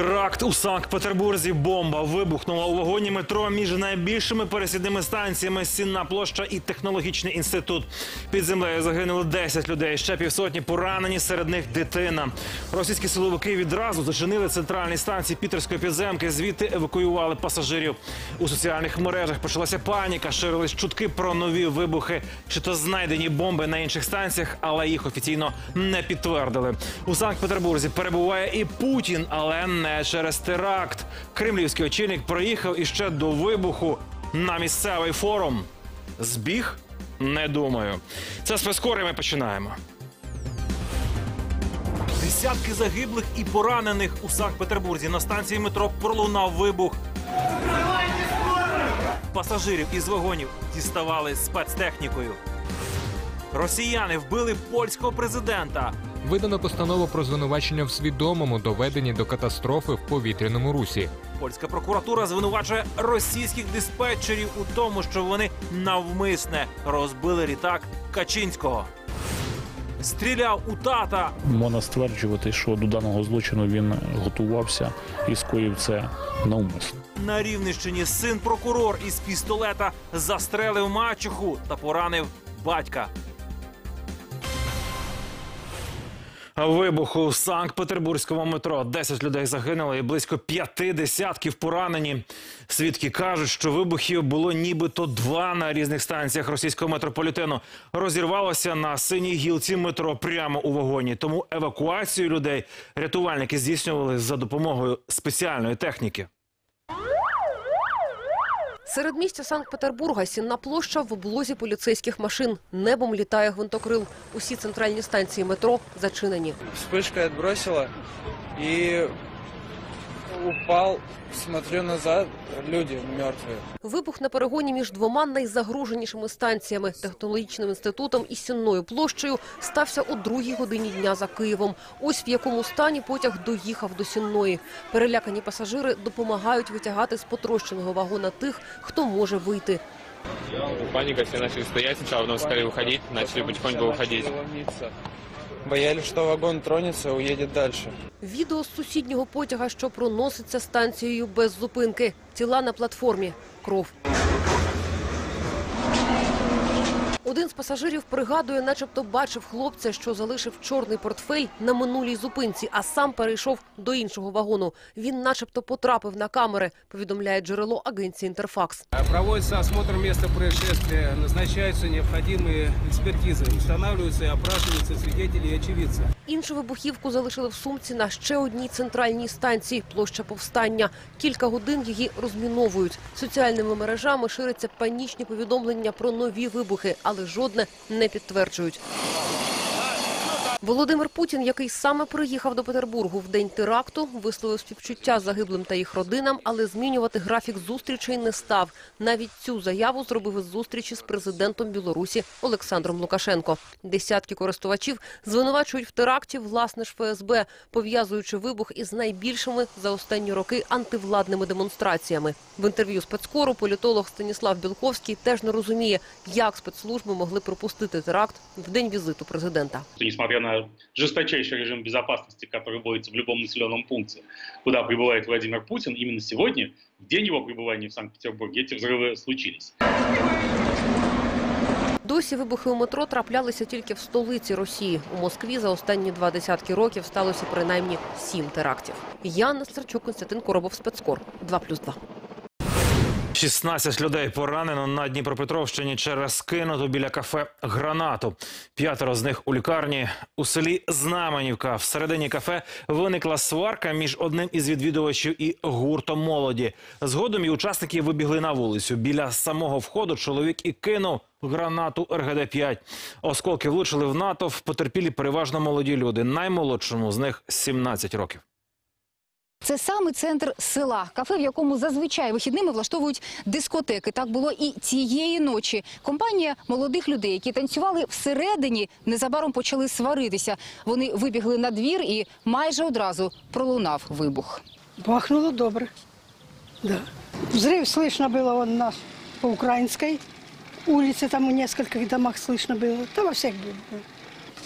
Теракт у Санкт-Петербурзі. Бомба вибухнула у вагоні метро між найбільшими пересідними станціями Сінна площа і технологічний інститут. Під землею загинули 10 людей. Ще півсотні поранені. Серед них дитина. Російські силовики відразу зачинили центральні станції Пітерської підземки. Звідти евакуювали пасажирів. У соціальних мережах почалася паніка. Ширились чутки про нові вибухи. Чи то знайдені бомби на інших станціях, але їх офіційно не підтвердили. У Санкт-Петербурзі перебуває і Путін, але не через теракт. Кремлівський очільник приїхав іще до вибуху на місцевий форум. Збіг? Не думаю. Це спецкори ми починаємо. Десятки загиблих і поранених у Санкт-Петербурзі на станції метро пролунав вибух. Пасажирів із вагонів діставали спецтехнікою. Росіяни вбили польського президента. Видано постанову про звинувачення в свідомому доведенні до катастрофи в повітряному русі. Польська прокуратура звинувачує російських диспетчерів у тому, що вони навмисне розбили літак Качинського. Стріляв у тата. Можна стверджувати, що до даного злочину він готувався і скоїв це навмисно. На Рівненщині син прокурор із пістолета застрелив мачуху та поранив батька. Вибух в Санкт-Петербурзькому метро. 10 людей загинуло і близько п'яти десятків поранені. Свідки кажуть, що вибухів було нібито два на різних станціях російського метрополітену. Розірвалося на синій гілці метро прямо у вагоні. Тому евакуацію людей рятувальники здійснювали за допомогою спеціальної техніки. Серед місця Санкт-Петербурга сінна площа в облозі поліцейських машин. Небом літає гвинтокрил. Усі центральні станції метро зачинені. Спишка відбросила и упал, смотрю назад, люди мертвые. Вибух на перегоні між двома найзагруженішими станціями технологічним інститутом і сінною площею стався о другій годині дня за Києвом. Ось в якому стані потяг доїхав до сінної. Перелякані пасажири допомагають витягати з потрощеного вагона тих, хто може вийти. Паника, все начали стоять сначала, потом стали выходить, начали потихоньку выходить. Боялись, що вагон тронеться, уїде далі. Відео з сусіднього потяга, що проноситься станцією без зупинки. Тіла на платформі. Кров. Один з пасажирів пригадує, начебто бачив хлопця, що залишив чорний портфель на минулій зупинці, а сам перейшов до іншого вагону. Він начебто потрапив на камери, повідомляє джерело агенції Інтерфакс. Проводится осмотр места происшествия, назначаются необходимые экспертизы, устанавливаются и опрашиваются свидетели и очевидцы. Іншу вибухівку залишили в сумці на ще одній центральній станції площа повстання. Кілька годин її розміновують. Соціальними мережами ширяться панічні повідомлення про нові вибухи, але жодне не підтверджують. Володимир Путін, який саме приїхав до Петербургу в день теракту, висловив співчуття загиблим та їх родинам, але змінювати графік зустрічей не став. Навіть цю заяву зробив із зустрічі з президентом Білорусі Олександром Лукашенко. Десятки користувачів звинувачують в теракті власне ж ФСБ, пов'язуючи вибух із найбільшими за останні роки антивладними демонстраціями. В інтерв'ю спецкору політолог Станіслав Білковський теж не розуміє, як спецслужби могли пропустити теракт в день візиту президента. несмотря на жесточайший режим безопасности, который вводится в любом населенном пункте, куда прибывает Владимир Путин, именно сегодня, в день его пребывания в Санкт-Петербурге, эти взрывы случились. Досі вибухи у метро траплялися тільки в столиці Росії. У Москві за останні два десятки років сталося принаймні сім терактів. Яна Старчук, Константин Коробов, спецкор 2+,2. 16 людей поранено на Дніпропетровщині через кинуту біля кафе гранату. П'ятеро з них у лікарні у селі Знаменівка. Всередині кафе виникла сварка між одним із відвідувачів і гуртом молоді. Згодом і учасники вибігли на вулицю. Біля самого входу чоловік і кинув гранату РГД-5. Осколки влучили в натовп. Потерпілі переважно молоді люди. Наймолодшому з них 17 років. Це саме центр села, кафе, в якому зазвичай вихідними влаштовують дискотеки. Так було і цієї ночі. Компанія молодих людей, які танцювали всередині, незабаром почали сваритися. Вони вибігли на двір і майже одразу пролунав вибух. Бахнуло добре. Да. Взрыв слышно было он нас по украинской улице, там в нескольких домах слышно было. Да во всех было.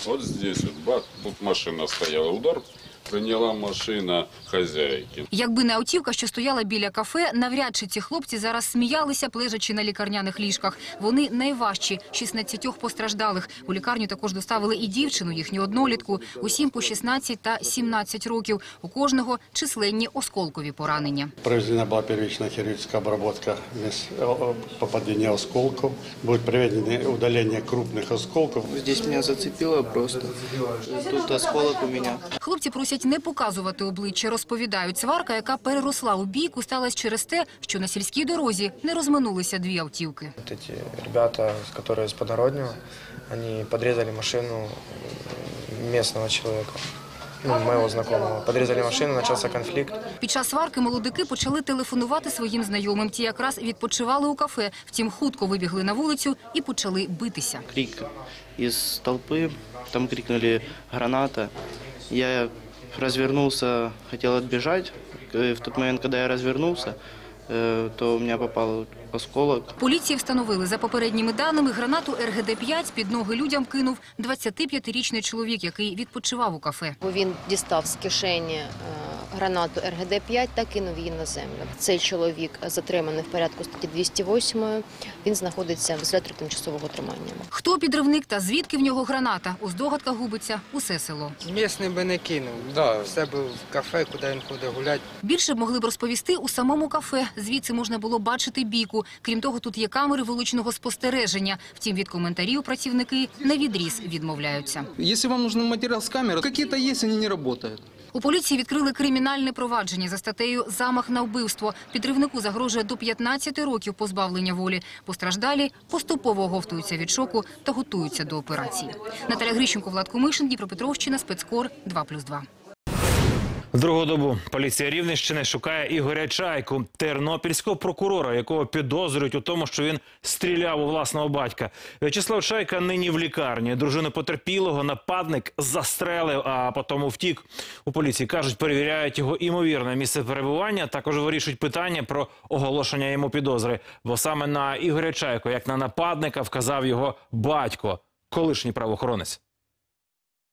Вот здесь вот, бах, тут машина стояла, удар Приняла машина хозяйки. Якби не автівка, що стояла біля кафе, навряд чи ці хлопці зараз сміялися, лежачи на лікарняних ліжках. Вони найважчі – 16 постраждалих. У лікарню також доставили і дівчину, їхню однолітку. Усім по 16 та 17 років. У кожного численні осколкові поранення. Проведена была первичная хирургическая обработка вместо э, попадения осколков. Будет проведено удаление крупных осколков. Здесь меня зацепило просто. Тут осколок у меня. Хлопці просять не показувати обличчя. Розповідають, сварка, яка переросла у бійку, сталася через те, що на сільській дорозі не розминулися дві автівки. Вот эти ребята, которые из Подороднего, они подрезали машину местного человека, ну, моего знакомого. Подрезали машину, начался конфликт. Під час сварки молодики почали телефонувати своїм знайомим. Ті якраз відпочивали у кафе. Втім, хутко вибігли на вулицю і почали битися. Крик из толпы. Там крикнули «граната». Я развернулся, хотел отбежать. Э, В тот момент, когда я развернулся, э, то у мене попал осколок. Поліції встановили, за попередніми даними, гранату РГД-5 під ноги людям кинув 25-річний чоловік, який відпочивав у кафе. Бо він дістав з кишені е, гранату РГД-5 та кинув її на землю. Цей чоловік затриманий в порядку статті 208. Він знаходиться в ізоляторі тимчасового тримання. Хто підривник та звідки в нього граната? У здогадках губиться усе село. Місний би не кинув. Да. Все був в кафе, куди він ходив гуляти. Більше б могли б розповісти у самому кафе. Звідси можна було бачити бійку. Крім того, тут є камери вилученого спостереження. Втім, від коментарів працівники на відріз відмовляються. Если вам нужен материал с камеры, какие-то есть, они не работают. У поліції відкрили кримінальне провадження за статтею «Замах на вбивство». Підривнику загрожує до 15 років позбавлення волі. Постраждалі поступово оговтуються від шоку та готуються до операції. Наталя Грищенко, Влад Кумишин, Дніпропетровщина, спецкор 2+,2. Другу добу поліція Рівненщини шукає Ігоря Чайку, тернопільського прокурора, якого підозрюють у тому, що він стріляв у власного батька. В'ячеслав Чайка нині в лікарні. Дружину потерпілого нападник застрелив, а потім втік. У поліції кажуть, перевіряють його імовірне місце перебування. Також вирішують питання про оголошення йому підозри. Бо саме на Ігоря Чайку, як на нападника, вказав його батько, колишній правоохоронець.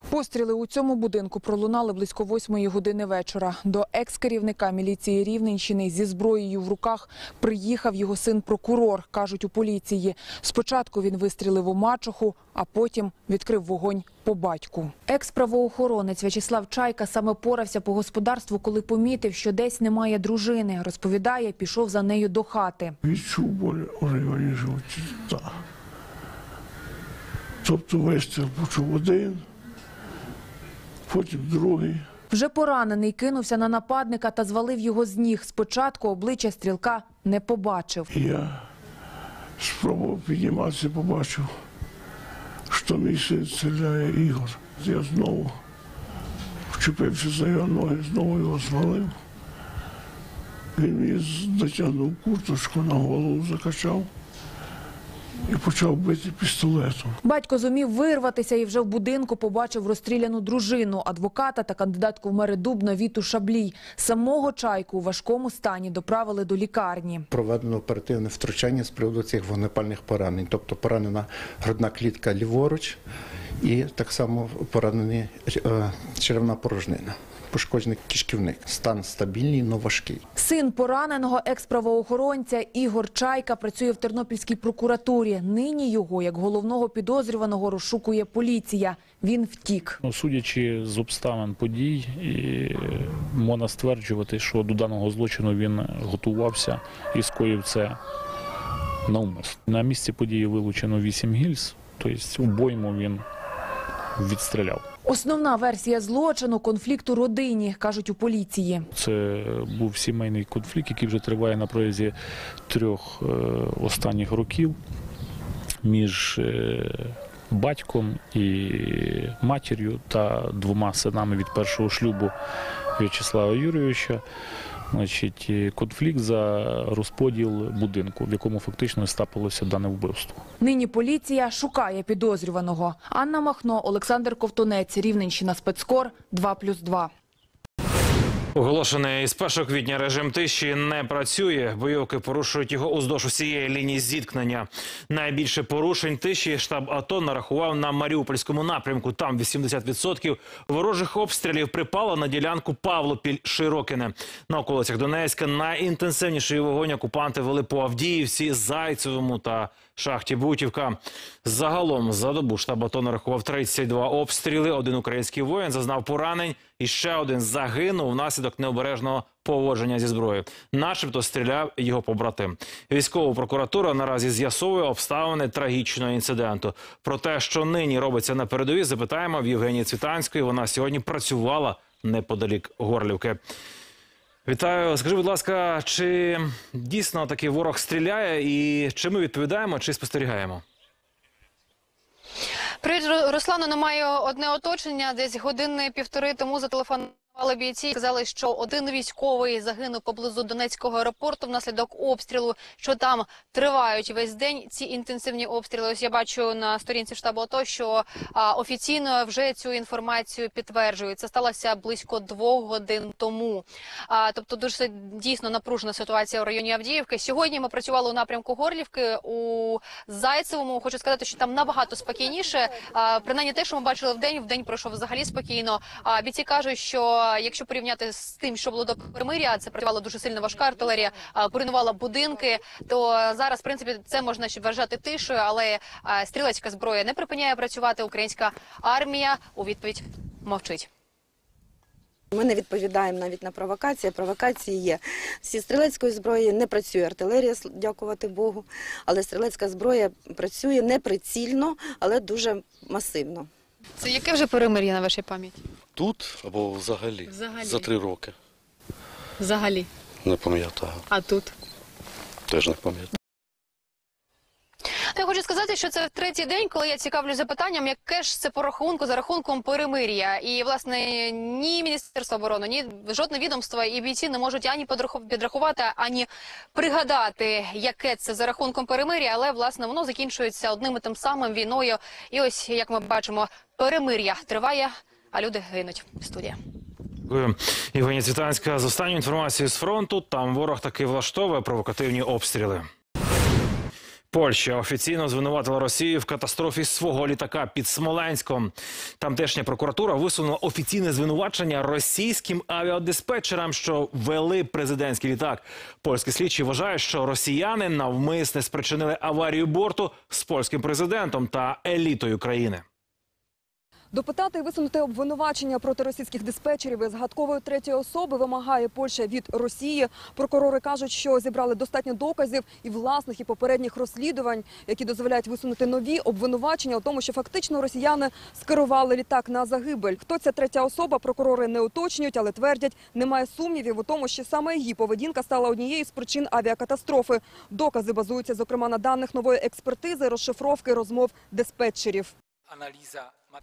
Постріли у цьому будинку пролунали близько восьмої години вечора. До екс-керівника міліції Рівненщини зі зброєю в руках приїхав його син-прокурор, кажуть у поліції. Спочатку він вистрілив у мачуху, а потім відкрив вогонь по батьку. Екс-правоохоронець В'ячеслав Чайка саме порався по господарству, коли помітив, що десь немає дружини. Розповідає, пішов за нею до хати. Відчув боль у районі живота. Тобто вистріл почув один, потім другий. Вже поранений кинувся на нападника та звалив його з ніг. Спочатку обличчя стрілка не побачив. Я спробував підніматися, побачив, що мій син стріляє Ігор. Я знову вчепився за його ноги, знову його звалив. Він мені натягнув курточку на голову, закачав і почав бити пістолетом. Батько зумів вирватися і вже в будинку побачив розстріляну дружину, адвоката та кандидатку в мери Дубна Віту Шаблій. Самого чайку у важкому стані доправили до лікарні. Проведено оперативне втручання з приводу цих вогнепальних поранень, тобто поранена грудна клітка ліворуч і так само поранена е, черевна порожнина, пошкоджений кишківник. Стан стабільний, але важкий. Син пораненого екс-правоохоронця Ігор Чайка працює в Тернопільській прокуратурі. Нині його, як головного підозрюваного, розшукує поліція. Він втік. Ну, судячи з обставин подій, і можна стверджувати, що до даного злочину він готувався і скоїв це навмисно. На місці події вилучено 8 гільз, тобто обойму він відстріляв. Основна версія злочину – конфлікт у родині, кажуть у поліції. Це був сімейний конфлікт, який вже триває на протязі трьох е, останніх років між е, батьком і матір'ю та двома синами від першого шлюбу В'ячеслава Юрійовича. Значить, конфлікт за розподіл будинку, в якому фактично стапилося дане вбивство. Нині поліція шукає підозрюваного. Анна Махно, Олександр Ковтунець, Рівненщина, спецкор 2+,2. Оголошений з 1 квітня режим тиші не працює. Бойовики порушують його уздовж усієї лінії зіткнення. Найбільше порушень тиші штаб АТО нарахував на Маріупольському напрямку. Там 80% ворожих обстрілів припало на ділянку Павлопіль-Широкине. На околицях Донецька найінтенсивніший вогонь окупанти вели по Авдіївці, Зайцевому та шахті Бутівка. Загалом за добу штаб АТО нарахував 32 обстріли. Один український воїн зазнав поранень. І ще один загинув внаслідок необережного поводження зі зброєю. Начебто стріляв його побратим. Військова прокуратура наразі з'ясовує обставини трагічного інциденту. Про те, що нині робиться на передовій, запитаємо в Євгенії Цвітанської. Вона сьогодні працювала неподалік Горлівки. Вітаю, скажи, будь ласка, чи дійсно такий ворог стріляє, і чи ми відповідаємо, чи спостерігаємо? Привіт, Руслану. Немає одне оточення. Десь години півтори тому зателефонували бійці. Сказали, що один військовий загинув поблизу Донецького аеропорту внаслідок обстрілу, що там тривають весь день ці інтенсивні обстріли. Ось я бачу на сторінці штабу АТО, що а, офіційно вже цю інформацію підтверджують. Це сталося близько двох годин тому. А, тобто дуже дійсно напружена ситуація в районі Авдіївки. Сьогодні ми працювали у напрямку Горлівки у Зайцевому. Хочу сказати, що там набагато спокійніше. А, принаймні те, що ми бачили в день, в день пройшов взагалі спокійно. А бійці кажуть, що якщо порівняти з тим, що було до перемиря, це працювала дуже сильно важка артилерія, а, поруйнувала будинки. То зараз, в принципі, це можна ще вважати тишою, але стрілецька зброя не припиняє працювати. Українська армія у відповідь мовчить. Ми не відповідаємо навіть на провокації. Провокації є. Зі стрілецької зброї не працює артилерія, дякувати Богу. Але стрілецька зброя працює неприцільно, але дуже масивно. Це яке вже перемир'я на вашій пам'яті? Тут або взагалі? Взагалі. За три роки. Взагалі, Не пам'ятаю. а тут. Теж не пам'ятаю. Я хочу сказати, що це третій день, коли я цікавлюсь запитанням, яке ж це по рахунку за рахунком перемир'я. І власне ні міністерство оборони, ні жодне відомство і бійці не можуть ані підрахувати, ані пригадати, яке це за рахунком перемир'я, але власне воно закінчується одним і тим самим війною. І ось як ми бачимо, перемир'я триває, а люди гинуть. Студія. Дякую. Євгенія Цвітанська з останньою інформацією з фронту. Там ворог таки влаштовує провокативні обстріли. Польща офіційно звинуватила Росію в катастрофі свого літака під Смоленськом. Тамтешня прокуратура висунула офіційне звинувачення російським авіадиспетчерам, що вели президентський літак. Польські слідчі вважають, що росіяни навмисне спричинили аварію борту з польським президентом та елітою країни. Допитати і висунути обвинувачення проти російських диспетчерів і згадкової третьої особи вимагає Польща від Росії. Прокурори кажуть, що зібрали достатньо доказів і власних і попередніх розслідувань, які дозволяють висунути нові обвинувачення у тому, що фактично росіяни скерували літак на загибель. Хто ця третя особа? Прокурори не уточнюють, але твердять, немає сумнівів у тому, що саме її поведінка стала однією з причин авіакатастрофи. Докази базуються зокрема на даних нової експертизи, розшифровки розмов диспетчерів.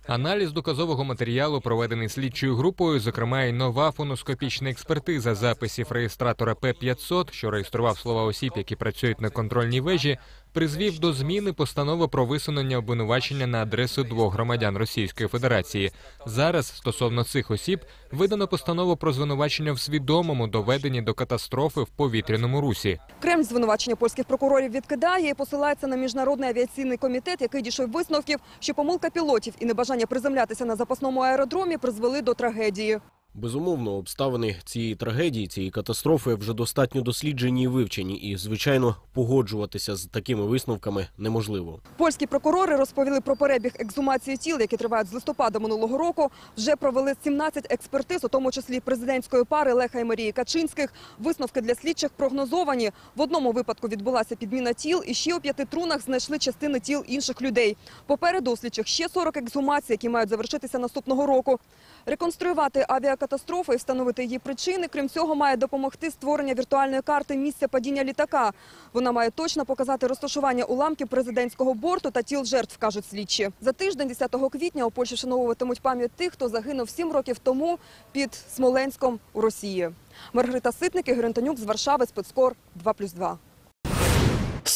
Аналіз доказового матеріалу проведений слідчою групою, зокрема й нова фоноскопічна експертиза записів реєстратора П-500, що реєстрував слова осіб, які працюють на контрольній вежі, призвів до зміни постанови про висунення обвинувачення на адресу двох громадян Російської Федерації. Зараз стосовно цих осіб видано постанову про звинувачення в свідомому доведенні до катастрофи в повітряному русі. Кремль звинувачення польських прокурорів відкидає і посилається на міжнародний авіаційний комітет, який дійшов висновків, що помилка пілотів і небажання приземлятися на запасному аеродромі призвели до трагедії. Безумовно, обставини цієї трагедії, цієї катастрофи вже достатньо досліджені і вивчені, і звичайно погоджуватися з такими висновками неможливо. Польські прокурори розповіли про перебіг ексгумації тіл, які тривають з листопада минулого року. Вже провели 17 експертиз, у тому числі президентської пари Леха і Марії Качинських. Висновки для слідчих прогнозовані. В одному випадку відбулася підміна тіл, і ще у п'яти трунах знайшли частини тіл інших людей. Попереду у слідчих ще 40 ексгумацій, які мають завершитися наступного року. Реконструювати авіакатастрофу і встановити її причини. Крім цього, має допомогти створення віртуальної карти місця падіння літака. Вона має точно показати розташування уламків президентського борту та тіл жертв, кажуть слідчі. За тиждень, 10 квітня, у Польщі вшановуватимуть пам'ять тих, хто загинув сім років тому під Смоленськом у Росії. Маргарита Ситник, Ігор Антонюк з Варшави, спецкор 2+,2.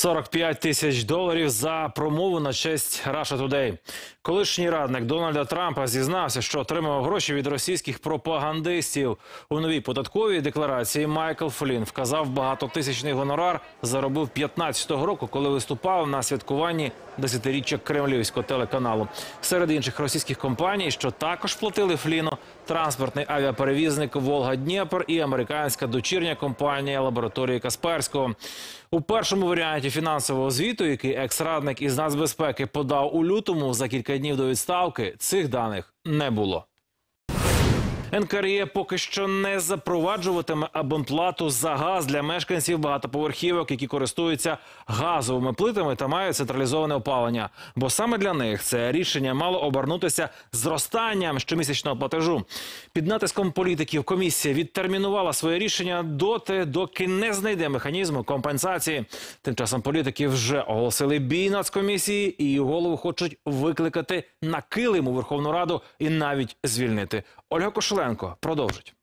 45 тисяч доларів за промову на честь Russia Today. Колишній радник Дональда Трампа зізнався, що отримав гроші від російських пропагандистів. У новій податковій декларації Майкл Флін вказав багатотисячний гонорар. Заробив 15-го року, коли виступав на святкуванні десятиріччя кремлівського телеканалу. Серед інших російських компаній, що також платили Фліну, транспортний авіаперевізник Волга Дніпр і американська дочірня компанія лабораторії Касперського. У першому варіанті фінансового звіту, який екс-радник із нацбезпеки подав у лютому за кілька днів до відставки, цих даних не було. НКРЄ поки що не запроваджуватиме абонплату за газ для мешканців багатоповерхівок, які користуються газовими плитами та мають централізоване опалення. Бо саме для них це рішення мало обернутися зростанням щомісячного платежу. Під натиском політиків комісія відтермінувала своє рішення доти, доки не знайде механізму компенсації. Тим часом політики вже оголосили бій нацкомісії і голову хочуть викликати на килим у Верховну Раду і навіть звільнити. Ольга Кошеленко продовжить.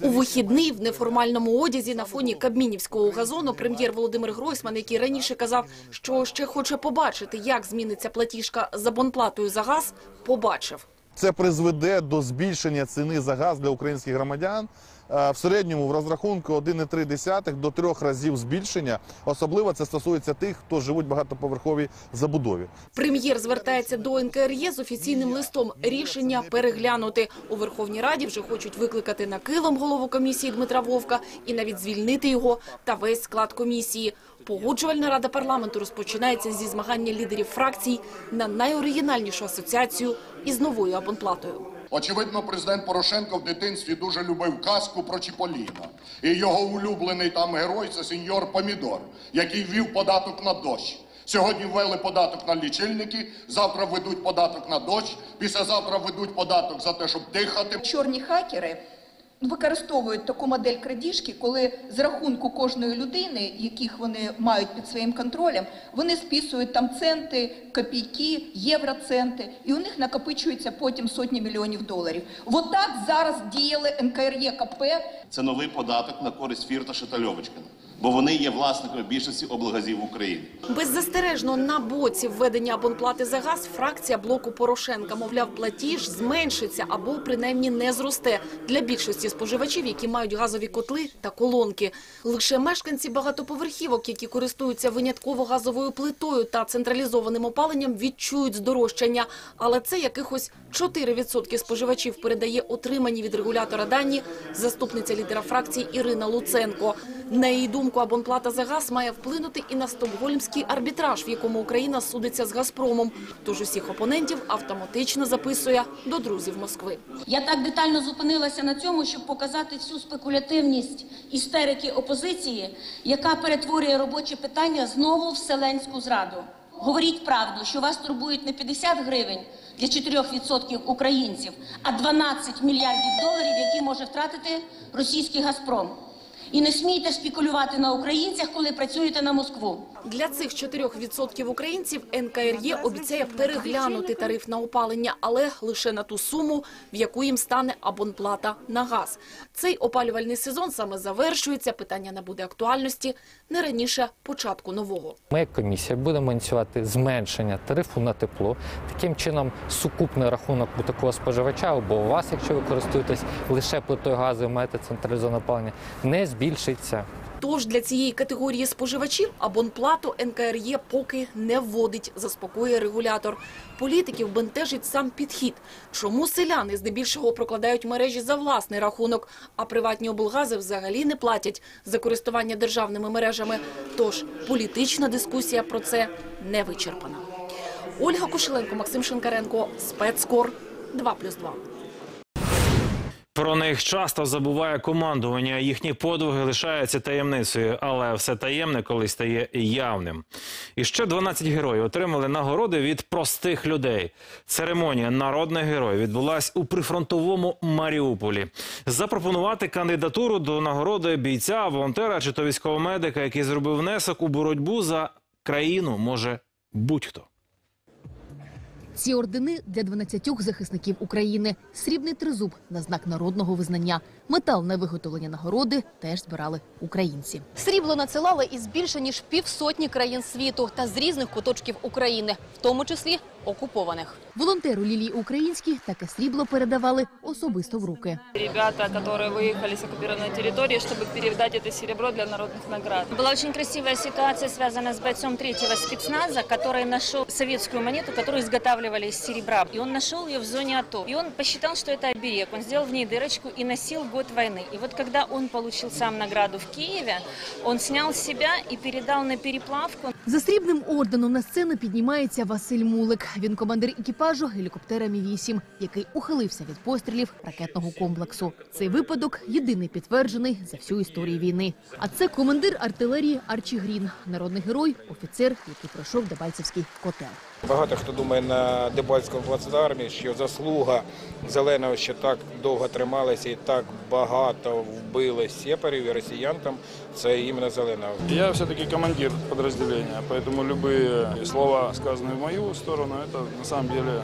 У вихідний в неформальному одязі на фоні кабмінівського газону прем'єр Володимир Гройсман, який раніше казав, що ще хоче побачити, як зміниться платіжка за бонплатою за газ, побачив. Це призведе до збільшення ціни за газ для українських громадян. Е, В середньому в розрахунку 1,3 до 3 разів збільшення. Особливо це стосується тих, хто живуть в багатоповерховій забудові. Прем'єр звертається до НКРЄ з офіційним листом. Рішення переглянути у Верховній Раді. Вже хочуть викликати на килим голову комісії Дмитра Вовка і навіть звільнити його та весь склад комісії. Погоджувальна рада парламенту розпочинається зі змагання лідерів фракцій на найоригінальнішу асоціацію із новою абонплатою. Очевидно, президент Порошенко в дитинстві дуже любив казку про Чіполіна. І його улюблений там герой це сеньор Помідор, який ввів податок на дощ. Сьогодні ввели податок на лічильники, завтра введуть податок на дощ, післязавтра введуть податок за те, щоб дихати. Чорні хакери використовують таку модель крадіжки, коли з рахунку кожної людини, яких вони мають під своїм контролем, вони списують там центи, копійки, євроценти, і у них накопичується потім сотні мільйонів доларів. Вот так зараз діяли НКРЄКП. Це новий податок на користь Фірташа та Льовочкина, бо вони є власниками більшості облгазів України. Беззастережно на боці введення абонплати за газ фракція блоку Порошенка, мовляв, платіж зменшиться або принаймні не зросте для більшості споживачів, які мають газові котли та колонки. Лише мешканці багатоповерхівок, які користуються винятково газовою плитою та централізованим опаленням, відчують здорожчання. Але це якихось 4% споживачів передає отримані від регулятора дані заступниця лідера фракції Ірина Луценко. На її думку, абонплата за газ має вплинути і на стокгольмський арбітраж, в якому Україна судиться з Газпромом. Тож усіх опонентів автоматично записує до друзів Москви. Я так детально зупинилася на цьому, щоб показати всю спекулятивність істерики опозиції, яка перетворює робоче питання знову в вселенську зраду. Говоріть правду, що вас турбують не 50 гривень для 4% українців, а 12 мільярдів доларів, які може втратити російський Газпром. І не смійте спекулювати на українцях, коли працюєте на Москву. Для цих 4% українців НКРЄ обіцяє переглянути тариф на опалення, але лише на ту суму, в яку їм стане абонплата на газ. Цей опалювальний сезон саме завершується. Питання набуде актуальності не раніше початку нового. Ми, як комісія, будемо ініціювати зменшення тарифу на тепло. Таким чином, сукупний рахунок у такого споживача або у вас, якщо ви користуєтесь лише плитою газу і маєте централізоване опалення, не збільшиться. Тож для цієї категорії споживачів абонплату НКРЄ поки не вводить, заспокоює регулятор. Політиків бентежить сам підхід. Чому селяни здебільшого прокладають мережі за власний рахунок, а приватні облгази взагалі не платять за користування державними мережами? Тож політична дискусія про це не вичерпана. Ольга Кошеленко, Максим Шинкаренко, спецкор 2+,2. Про них часто забуває командування. Їхні подвиги лишаються таємницею, але все таємне колись стає явним. І ще 12 героїв отримали нагороди від простих людей. Церемонія народних героїв відбулась у прифронтовому Маріуполі. Запропонувати кандидатуру до нагороди бійця, волонтера чи то військового медика, який зробив внесок у боротьбу за країну, може будь-хто. Ці ордени для 12 захисників України. Срібний тризуб на знак народного визнання. Метал на виготовлення нагороди теж збирали українці. Срібло надсилали із більше ніж півсотні країн світу та з різних куточків України, в тому числі окупованих. Волонтеру Лілії Українській таке срібло передавали особисто в руки. Ребята, которые выехали с оккупированной территории, чтобы передать это серебро для народных наград. Была очень красивая ситуация, связанная с бойцом третьего спецназа, который нашел советскую монету, которую изготавливали из серебра. И он нашел ее в зоне АТО. И он посчитал, что это оберег. Он сделал в ней дырочку и носил год войны. И вот когда он получил сам награду в Киеве, он снял с себя и передал на переплавку. За срібним орденом на сцену піднімається Василь Мулик. Він командир екіпажу гелікоптера Мі-8, який ухилився від пострілів ракетного комплексу. Цей випадок єдиний підтверджений за всю історію війни. А це командир артилерії Арчі Грін, народний герой, офіцер, який пройшов Дебальцевський котел. Багато хто думає на Дебальському плацдармі, що заслуга зеленого, що так довго трималися і так багато вбили сепарів і росіян там, це іменно зеленого. Я все-таки командир подразделения, поэтому любые слова, сказанные в мою сторону, это на самом деле э,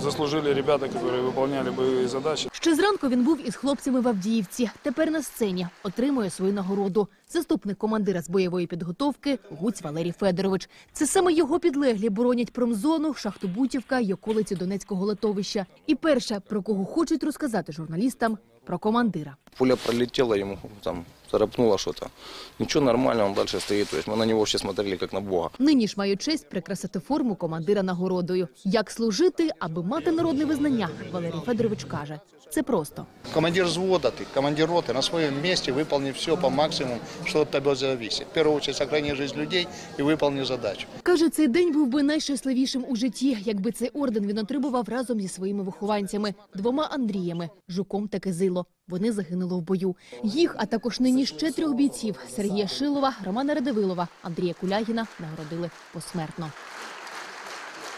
заслужили ребята, которые выполняли боевые задачи. Ще зранку він був із хлопцями в Авдіївці. Тепер на сцені отримує свою нагороду. Заступник командира з бойової підготовки Гуць Валерій Федорович. Це саме його підлеглі боронять промзону, шахту Бутівка й околиці Донецького литовища. І перше, про кого хочуть розказати журналістам, про командира. Пуля пролетела, ему там царапнуло что-то. Ничего, нормально, он дальше стоит. То есть мы на него все смотрели как на Бога. Нині ж маю честь прикрасити форму командира нагородою. Як служити, аби мати народне визнання, Валерій Федорович каже. Це просто. Командир взвода, ты, командир роты, на своем месте выполни все по максимуму, что от тебя зависит. В первую очередь, сохрани жизнь людей и выполни задачу. Каже, цей день був би найщасливішим у житті, якби цей орден він отримував разом зі своїми вихованцями, двома Андріями, Жуком та Кизило. Вони загинули в бою. Їх, а також нині ще трьох бійців Сергія Шилова, Романа Радивилова, Андрія Кулягіна нагородили посмертно.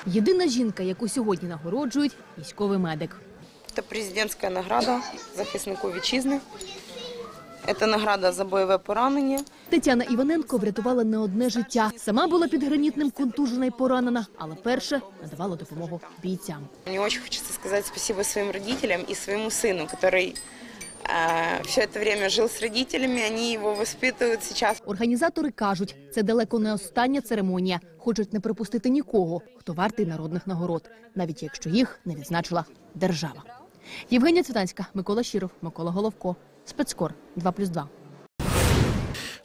Єдина жінка, яку сьогодні нагороджують, військовий медик. Це президентська награда захиснику вітчизни. Це награда за бойове поранення. Тетяна Іваненко врятувала не одне життя. Сама була під гранітним контужена і поранена, але перше надавала допомогу бійцям. Мені дуже хочеться сказати спасибо своїм родителям і своєму сину, який все це время жил с родителями, вони його воспитывают зараз. Організатори кажуть, це далеко не остання церемонія. Хочуть не припустити нікого, хто вартий народних нагород, навіть якщо їх не відзначила держава. Євгенія Цвітанська, Микола Щиров, Микола Головко. Спецкор 2+,2.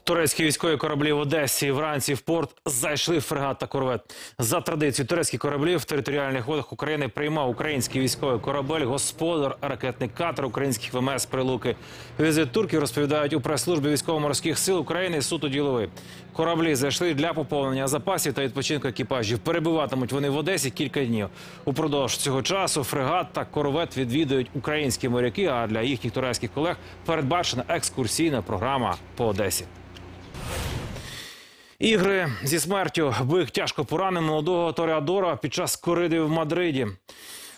Турецькі військові кораблі в Одесі вранці в порт зайшли фрегат та корвет. За традицією турецькі кораблі в територіальних водах України приймав український військовий корабель, господар, ракетний катер українських ВМС Прилуки. Візит турків розповідають у прес-службі військово-морських сил України суто діловий. Кораблі зайшли для поповнення запасів та відпочинку екіпажів. Перебуватимуть вони в Одесі кілька днів. Упродовж цього часу фрегат та корвет відвідують українські моряки. А для їхніх турецьких колег передбачена екскурсійна програма по Одесі. Ігри зі смертю бих тяжко поранив молодого Тореадора під час кориди в Мадриді.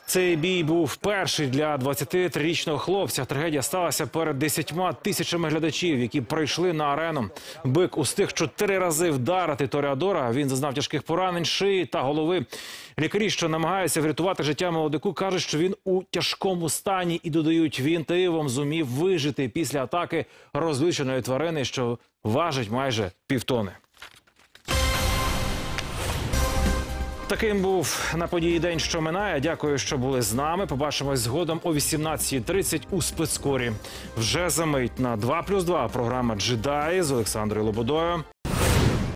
Цей бій був перший для 23-річного хлопця. Трагедія сталася перед 10 тисячами глядачів, які прийшли на арену. Бик устиг чотири рази вдарити Тореадора. Він зазнав тяжких поранень шиї та голови. Лікарі, що намагаються врятувати життя молодику, кажуть, що він у тяжкому стані і додають, він дивом зумів вижити після атаки розлюченої тварини, що важить майже півтони. Таким був на події день, що минає. Дякую, що були з нами. Побачимось згодом о 18.30 у спецкорі. Вже за мить на 2+,2 програма «Джедаї» з Олександрою Лободою.